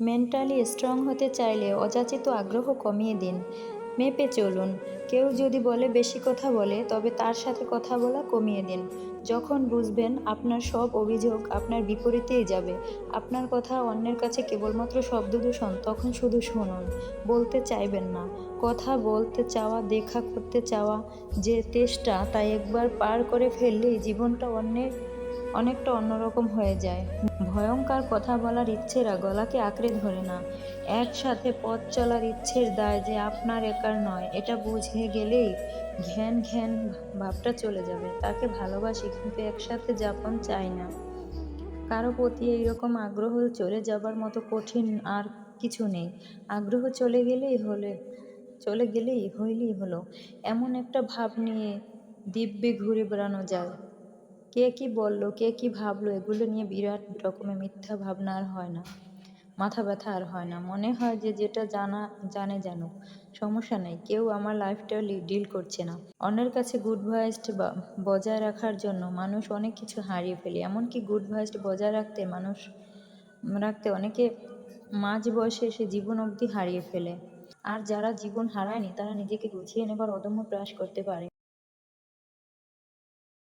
Mentally strong হতে চাইলে অযাচিত আগ্রহ কমিয়ে দিন। মেপে চলুন। কেউ যদি বলে বেশি কথা বলে, তবে তার সাথে কথা বলা কমিয়ে দিন। যখন বুঝবেন আপনার সব অভিযোগ আপনার বিপরীতেই যাবে। আপনার কথা অন্যের কাছে কেবলমাত্র শব্দ দূষণ, তখন শুধু শুনুন। বলতে চাইবেন না। কথা বলতে চাওয়া, দেখা করতে চাওয়া যে তেষ্টা তা একবার পার করে ফেললেই জীবনটা অন্যের অনেকটা অন্যরকম হয়ে যায়। ভয়ঙ্কর কথা বলার ইচ্ছেরা গলাকে আঁকড়ে ধরে না। একসাথে পথ চলার ইচ্ছের দায় যে আপনার একার নয়, এটা বুঝে গেলেই ঘ্যান ঘ্যান ভাবটা চলে যাবে। তাকে ভালোবাসি কিন্তু একসাথে যাপন চাই না। কারও প্রতি এইরকম আগ্রহ চলে যাবার মতো কঠিন আর কিছু নেই। আগ্রহ চলে গেলেই হলে, চলে গেলেই হইলেই হলো। এমন একটা ভাব নিয়ে দিব্যে ঘুরে বেড়ানো যায়। কে কি বলল, কে কি ভাবলো, এগুলো নিয়ে বিরাট রকমের মিথ্যা ভাবনা আর হয় না। মাথা ব্যথা আর হয় না। মনে হয় যে যেটা জানা, জানে জানুক সমস্যা নেই। কেউ আমার লাইফটা ডিল করছে না। অন্যের কাছে গুড ভয়েসড বজায় রাখার জন্য মানুষ অনেক কিছু হারিয়ে ফেলে। এমনকি গুড ভয়েসড বজায় রাখতে মানুষ, রাখতে অনেকে মাঝ বয়সে এসে জীবন অবধি হারিয়ে ফেলে। আর যারা জীবন হারায়নি, তারা নিজেকে গুছিয়ে নেবার অদম্য প্রয়াস করতে পারে।